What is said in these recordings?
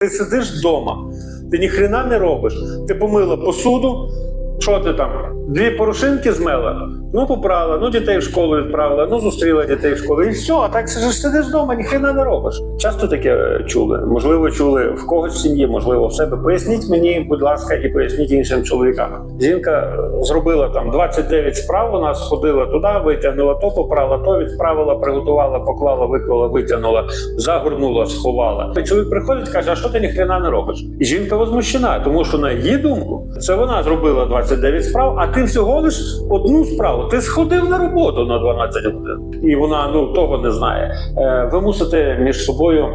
Ти сидиш вдома, ти ніхрена не робиш. Ти помила посуду. Що ти там? Дві порошинки змела? Ну, попрала, ну дітей в школу відправила, ну зустріла дітей в школу. І все, а так ж сидиш вдома, ніхрена не робиш. Часто таке е, чули. Можливо, чули в когось в сім'ї, можливо, в себе. Поясніть мені, будь ласка, і поясніть іншим чоловікам. Жінка е, зробила там 29 справ. Вона сходила туди, витягнула то, попрала, то відправила, приготувала, поклала, виклала, витягнула, загорнула, сховала. І чоловік приходить, каже: а що ти ніхрена не робиш? І жінка возмущена, тому що на її думку це вона зробила 29 справ, а ти всього лиш одну справу. Ти сходив на роботу на 12 годин, і вона ну того не знає. Е, ви мусите між собою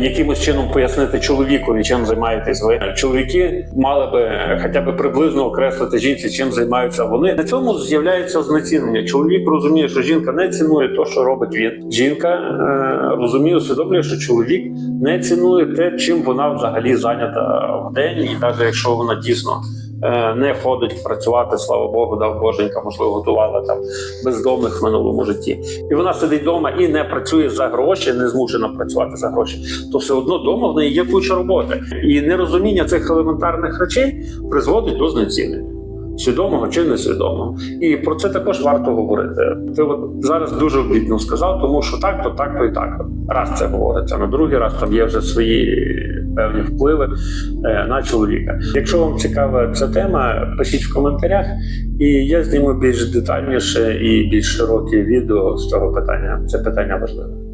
якимось чином пояснити чоловікові, чим займаєтесь ви. Чоловіки мали би хоча б приблизно окреслити жінці, чим займаються вони. На цьому з'являється знецінення. Чоловік розуміє, що жінка не цінує те, що робить він. Жінка е, розуміє, усвідомлює, що чоловік не цінує те, чим вона взагалі зайнята в день, і навіть якщо вона дійсно. Е, Не ходить працювати, слава Богу, дав Боженька, можливо, готувала там бездомних в минулому житті. І вона сидить вдома і не працює за гроші, не змушена працювати за гроші. То все одно вдома в неї є куча роботи. І нерозуміння цих елементарних речей призводить до знецінення. Свідомого чи несвідомого, і про це також варто говорити. Ти от зараз дуже обідно сказав, тому що так, то так, то і так. Раз це говориться. На другий раз там є вже свої певні впливи е, на чоловіка. Якщо вам цікава ця тема, пишіть в коментарях, і я зніму більш детальніше і більш широке відео з цього питання. Це питання важливе.